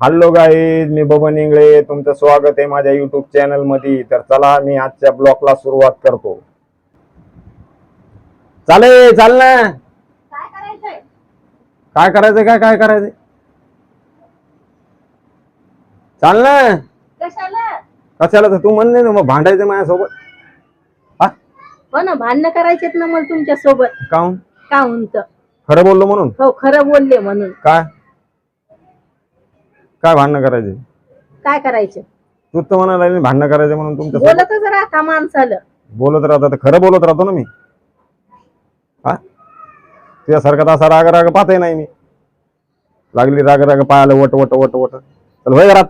Hello guys मी बबन इंगळे. तुमचं स्वागत आहे माझ्या युट्यूब चॅनलमध्ये तर चला मी आजच्या ब्लॉगला सुरुवात करतो. चाले चाल ना. काय करायचंय? काय करायचं काय काय करायचं चाल ना. कशाला? कशाला तर तू म्हणले ना मग भांडायचं माझ्यासोबत. हा? ना भांडणं करायचेत ना मला तुमच्यासोबत काहून का म्हणत खरं बोललो म्हणून? हो खरं बोलले म्हणून. काय? काय भांडणं करायचे? काय करायचं? तू तर म्हणाला मी भांडणं करायचं म्हणून तुमच्या बोलतच राहा माणसाला. बोलत राहतो तर खरं बोलत राहतो ना मी. हा? तुझ्यासारखा तर असा राग राग पाहतही नाही मी. लागली राग राग पाहायला वट वट वट वट. चल होय घरात.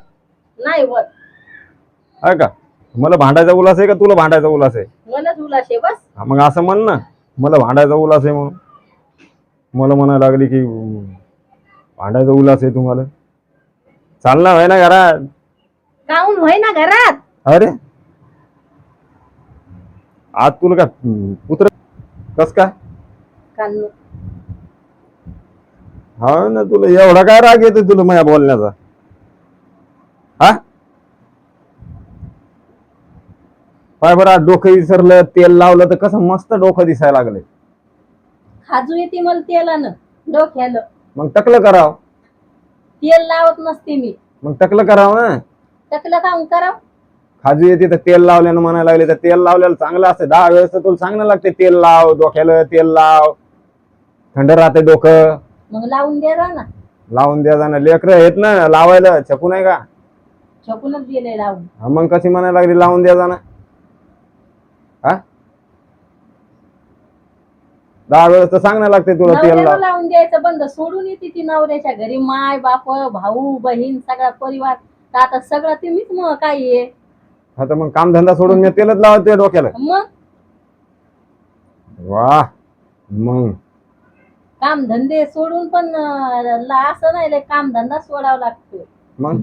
नाही वर आहे का? मला भांडायचा उल्हास आहे का? तुला भांडायचा उल्हास आहे? मलाच उलाशे बस. हा, मग असं म्हण ना. मला भांडायचा उल्हास आहे म्हणून. मला म्हणायला लागली की भांडायचा उल्हास आहे तुम्हाला. चाल ना होय ना घरात? काहून होय ना घरात. अरे. आज तुला का पुत्र कस काय? कान- हा ना तुला एवढा काय राग येतो तुला माझ्या बोलण्याचा? हा? पाय बरं आज डोकं विसरलं तेल लावलं तर कसं मस्त डोकं दिसायला लागले खाजू येते मला तेलानं. डोक्याला. मग टकलं कराव. तेल लावत नसते मी. मग टकलं करावं ना टकलं काम कराव. खाजू येते तर तेल लावल्यानं म्हणायला लागले तर तेल लावलेलं चांगलं असतं. दहा वेळेस तर तुला चांगलं लागते तेल लाव डोक्याला तेल लाव. थंड राहते डोकं. मग लावून दे ना. लावून द्या जाणं लेकरं आहेत ना लावायला. छकू नाही का? छकूनच गेले लावून. हा, मग कशी म्हणायला लागली लावून द्या जाणं हा? दहा वेळेस तर सांगणं लागते तुला तेल नवऱ्याला लाव लावून द्यायचं बंद सोडून येते ती नवऱ्याच्या घरी. माय बाप भाऊ बहीण सगळा परिवार. तर आता सगळं तुम्हीच मग काय आहे हा? तर मग काम धंदा सोडून मी तेलच लावते डोक्याला. मग? वा मग. काम धंदे सोडून पण अं, ला- असं नाही लय काम धंदा सोडावा लागतो मग?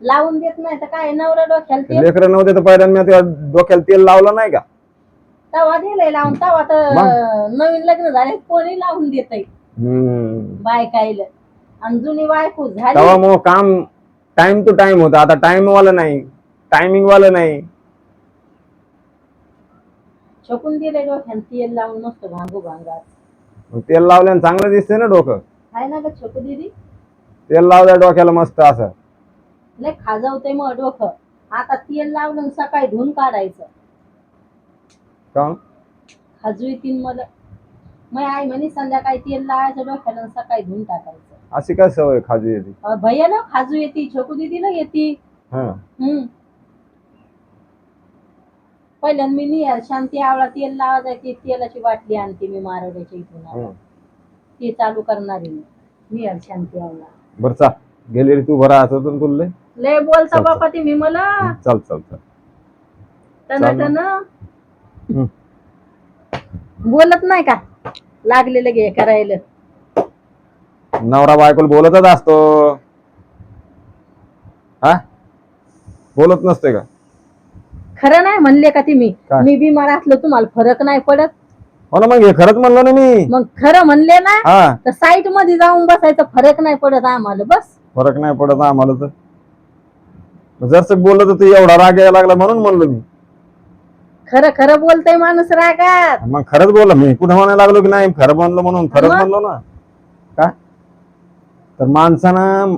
लावून देत नाही तर काय? नवरा डोक्याला तेल? लेकरं नव्हते तर पहिल्यांदा मी त्या डोक्याला तेल लावलं नाही का? तवा दिलंय लावून तवा तर नवीन लग्न झाले कोणी लावून देत हम्म. बायकाईला. आणि जुनी बायको झाली. मग काम टाइम टू टाइम होतं. आता टाइम वालं नाही. टायमिंग वालं नाही. छकून दिले डोक्याला तेल लावून मस्त भांगू भांगात. मग तेल लावल्यानं चांगलं दिसते ना डोकं? आहे ना ग छकू दिदी. तेल लावल्या डोक्याला मस्त असं. लय खाजवते मग डोकं. आता तेल लावलं आणि सकाळी धुवून काढायचं. का? खाजू येतील मला मग आई म्हणे संध्याकाळी तेल लावायचं डोक्याला आणि सकाळी धुवून टाकायचं. अशी काय सवय खाजू येते? अ, भैयाला खाजू येते छोकू दिदीला येते. हा. हम्म. पहिल्यांदा मी नियर शांती आवळा तेल लावा जायची तेलाची बाटली आणते मी मारवड्याच्या इथून. हं. ते चालू करणार आहे मी. नियर शांती आवळा. बरं चा. गेली रे तू बरा असं तर तुला लय? बोलता बापा तुम्ही मला. चल चल चल. तन चाल तन. बोलत नाही का? लागलेलं घे करायला. नवरा बायकोला बोलतच असतो. हा? बोलत नसते का? खरं नाही म्हणले का तुम्ही काय? मी बिमार असलो तुम्हाला फरक नाही पडत. हो ना मग हे खरंच म्हणलो ना मी. मग खरं म्हणले ना हा. तर साईटमध्ये जाऊन बसायचं फरक नाही पडत आम्हाला बस. फरक नाही पडत आम्हाला तर. जरसं बोललं तर तू एवढा राग यायला लागला म्हणून म्हणलो मी. खरं खरं बोलतय माणूस रागात. मग खरंच बोलला. मी कुठं म्हणायला लागलो की नाही? खरं म्हणलं म्हणून खरंच मग? म्हणलो ना. का? तर माणसानं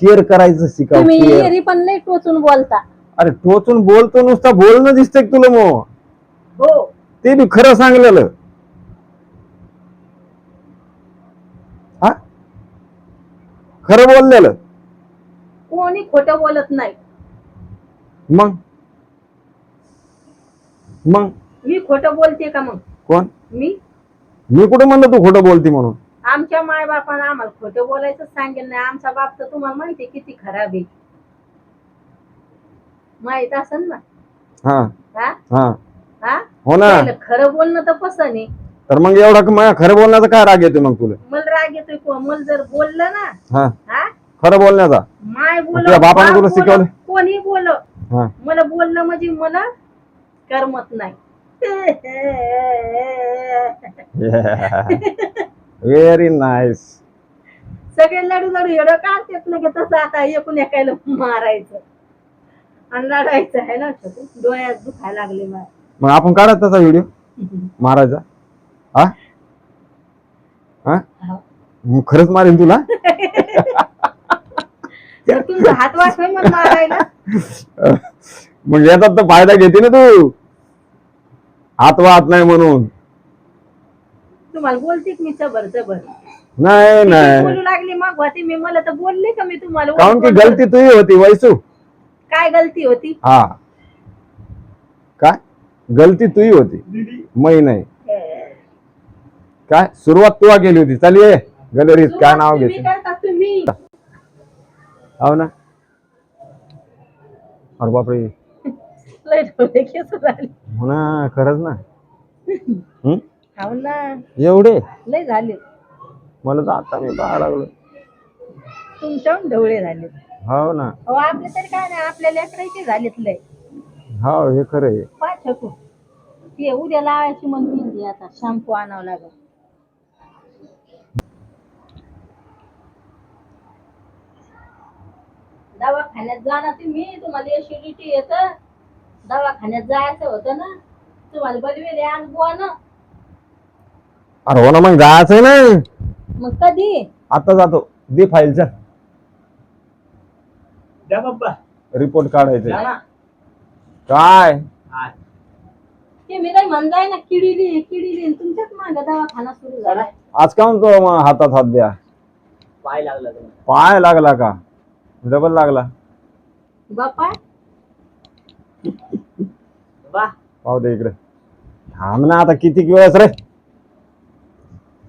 केअर करायचं शिकाव तुम्ही पण लय टोचून बोलता. अरे टोचून बोलतो नुसतं. बोलणं दिसतंय का तुला मग हो. ते बी खरं सांगलेलं. हा? खरं बोललेलं. कोणी खोटं बोलत नाही. मग? मग? मी खोटं बोलते का मग? कोण? मी? मी कुठं म्हणलं तू खोटं बोलती म्हणून? आमच्या माय बापानं आम्हाला खोटं बोलायचं सांगेल नाही. आमचा बाप तर तुम्हाला माहिती किती खराब आहे. माहीत असेल ना? हा. हा? हा. हा? हो ना. त्याला खरं बोलणं तर पसंत आहे. तर मग एवढा क- माझ्या खरं बोलण्याचा काय राग येतो मग तुला? मला राग येतोय को- मला जर बोललं ना हा. हा? खरं बोलण्याचा? माय बोल तुझ्या बापाने तुला शिकवलं? कोणी बोल हा. मला बोललं म्हणजे मला करमत नाही. व्हेरी नाईस सगळे लढू लढू एवढं काढतात ना की तसं आता एकूण एकायला मारायचं. आणि लढायचं आहे ना छोटू. डोळ्यात दुखायला लागले मला. मग आपण काढत तसा व्हिडिओ मारायचा. हा? हा? हो. मग खरंच मारेन तुला? तर तुमचा हात वाचवाय मला मारायला. मग याचा तर फायदा घेते ना तू. हात वाहत नाही म्हणून. तुम्हाला बोलते की मी जबर जबर नाही नाही. बोलू लागली मग होती मी मला तर बोलले का मी तुम्हाला? काऊन की गलती तुझी होती वैसू. काय गलती होती? हा. काय? गलती तुझी होती. मै नाही. काय? सुरुवात तुला केली होती. चल ये. गॅलरीत काय नाव घेते हो ना. अरे बापरे. लय डोळे केस झाले हो ना खरंच ना. हं? हो ना. एवढे? लय झाले. मला तर आता मी पाहा लागलो तुमच्याहून ढवळे झाले हो ना. अहो आपले तरी काय नाही आपल्या लेकराचे झालेत लय. हो हे खरं आहे. पाय छकू. ते उद्या लावायची म्हणते आता शॅम्पू आणावं लागेल. दवाखान्यात जा ना तुम्ही तुम्हाला एसिडिटी येत. दवाखान्यात जायचं होतं ना तुम्हाला बलवेले अनुभवा ना अरे हो ना मग जायचंय ना. मग कधी? आता जातो. दे फाईलचा द्या बाप्पा रिपोर्ट काढायचे ना. काय? हा. ते मी काही म्हणताय ना किडीली किडीली. तुमच्याच मागे दवाखाना सुरू झाला. आज का म्हणतो मग हातात हात द्या? पाय लागला तुम्हाला. पाय लागला का? डबल लागला. बाप्पा वा पाहू दे इकडे. थांब ना आता किती वेळेस रे.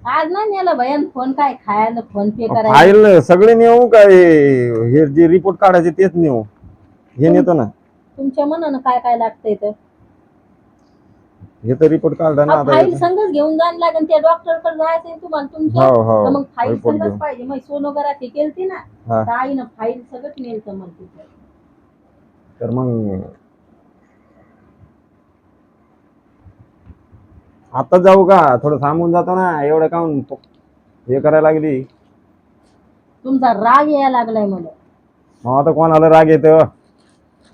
आज ना नेला भयान फोन काय खायला फोन पे करायला. फाईल सगळे नेऊ का हे हे जे रिपोर्ट काढायचे तेच नेऊ. हे नेतो ना. तुमच्या मनानं काय काय लागतंय तर? हे तर रिपोर्ट काढला ना आता फाईल हे. संगच घेऊन जायला लागेल त्या डॉक्टरकडे जायचंय तुम्हाला तुमच्या. हो हो. तर मग फाईल रिपोर्ट संगच घेऊ. पाहिजे. मग सोनोग्राफी केलती ना हा. तर आईनं फाईल सगळं नेलतं मग तिथे. तर मग आता जाऊ का? थोडं थांबून जातो ना. एवढं काऊन हे करायला लागली. तुमचा राग यायला लागलाय मला. मग आता कोणाला राग येतो?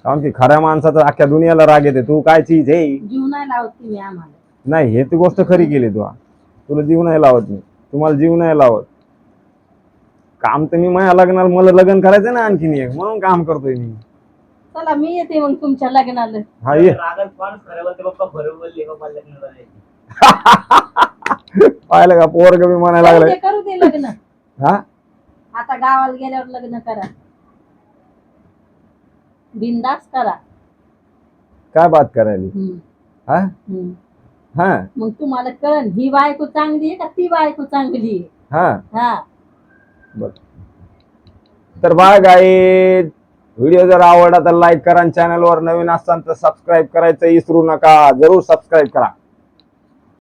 काऊन की खऱ्या माणसाचा अख्ख्या दुनियाला राग येते? तू काय चीज आहे? जीव नाही लावत तुम्ही आम्हाला. नाही हे ती गोष्ट खरी केली तू. तुला जीव नाही लावत मी. तुम्हाला जीव नाही लावत. काम तर मी माझ्या लग्नाला मला लग्न करायचं ना आणखीन एक. म्हणून काम करतोय मी. चला मी येते मग तुमच्या लग्नाला. हा ये. रागात खरं बोलते बोलले. पाहिलं का? पोरग मी म्हणायला लागलाय. ते करू दे लग्न. हा? आता गावाला गेल्यावर लग्न करा. बिंदास करा. काय बात करायली? हम्म, हा? हम्म. हा. मग तुम्हाला कळन ही बायको चांगली आहे का ती बायको चांगली आहे? हा. हा. बर. तर बघा गाई व्हिडिओ जर आवडला तर लाईक करा आणि चॅनलवर नवीन असताना तर सबस्क्राईब करायचं विसरू नका. जरूर सबस्क्राईब करा.